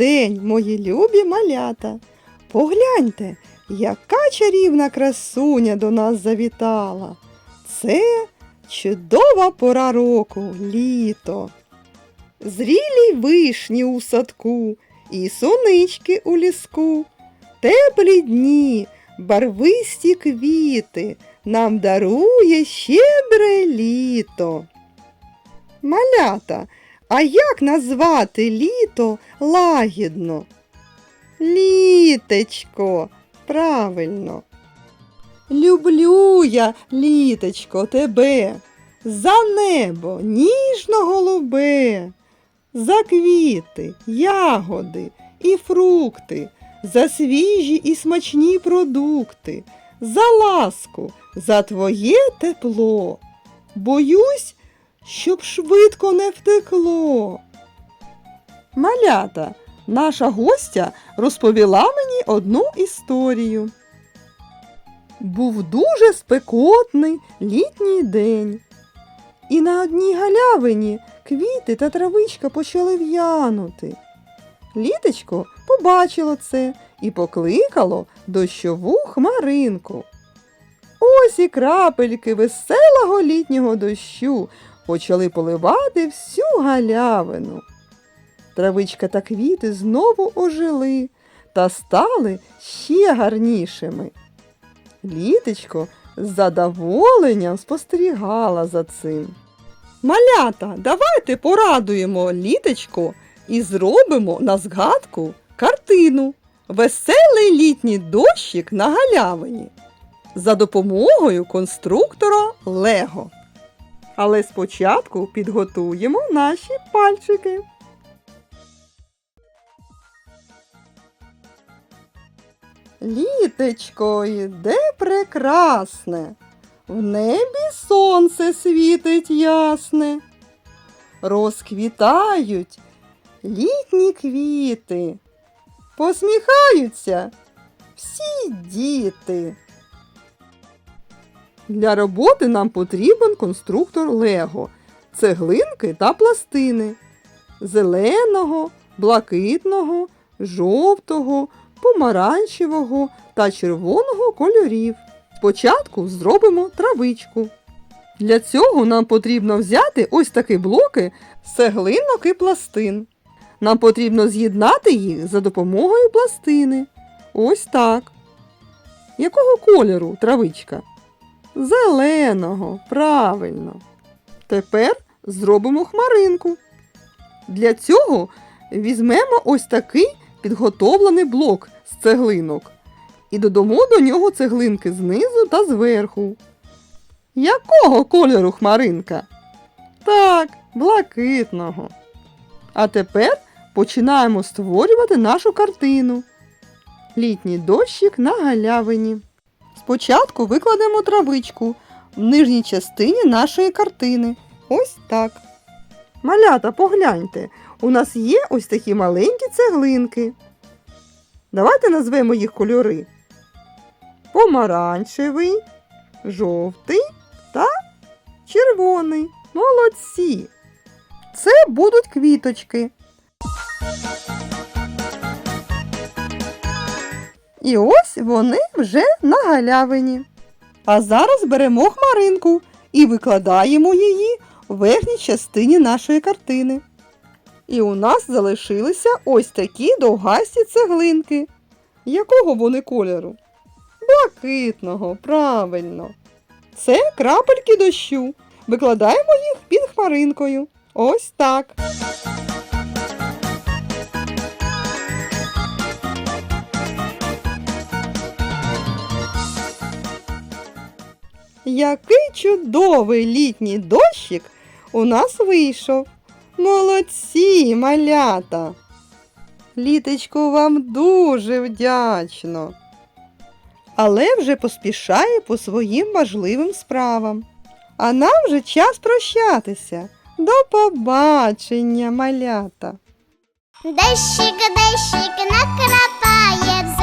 день, мої любі малята. Погляньте, яка чарівна красуня до нас завітала. Це чудова пора року, літо. Зрілі вишні у садку і сонички у ліску. Теплі дні, барвисті квіти нам дарує щедре літо. Малята, а як назвати літо лагідно? Літечко, правильно. Люблю я, літечко, тебе, за небо ніжно голубе, за квіти, ягоди і фрукти, за свіжі і смачні продукти, за ласку, за твоє тепло. Боюсь, щоб швидко не втекло. Малята, наша гостя розповіла мені одну історію. Був дуже спекотний літній день. І на одній галявині квіти та травичка почали в'янути. Літочко побачило це і покликало дощову хмаринку. Ось і крапельки веселого літнього дощу почали поливати всю галявину. Травичка та квіти знову ожили та стали ще гарнішими. Літочко з задоволенням спостерігала за цим. Малята, давайте порадуємо літочко і зробимо на згадку картину Веселий літній дощик на галявині за допомогою конструктора Лего. Але спочатку підготуємо наші пальчики. Літечко йде прекрасне, в небі сонце світить ясне. Розквітають літні квіти, посміхаються всі діти. Для роботи нам потрібен конструктор Лего, цеглинки та пластини зеленого, блакитного, жовтого, помаранчевого та червоного кольорів. Спочатку зробимо травичку. Для цього нам потрібно взяти ось такі блоки з цеглинок і пластин. Нам потрібно з'єднати їх за допомогою пластини. Ось так. Якого кольору травичка? Зеленого, правильно. Тепер зробимо хмаринку. Для цього візьмемо ось такий підготовлений блок з цеглинок і додамо до нього цеглинки знизу та зверху. Якого кольору хмаринка? Так, блакитного. А тепер починаємо створювати нашу картину. Літній дощик на галявині. Спочатку викладемо травичку в нижній частині нашої картини. Ось так. Малята, погляньте, у нас є ось такі маленькі цеглинки. Давайте назвемо їх кольори. Помаранчевий, жовтий та червоний. Молодці. Це будуть квіточки. І ось вони вже на галявині. А зараз беремо хмаринку і викладаємо її в верхній частині нашої картини. І у нас залишилися ось такі довгасті цеглинки. Якого вони кольору? Блакитного, правильно. Це крапельки дощу. Викладаємо їх під хмаринкою. Ось так. Який чудовий літній дощик у нас вийшов. Молодці, малята. Літочко вам дуже вдячно. Але вже поспішає по своїм важливим справам. А нам вже час прощатися. До побачення, малята. Дощик, дощик накрапав.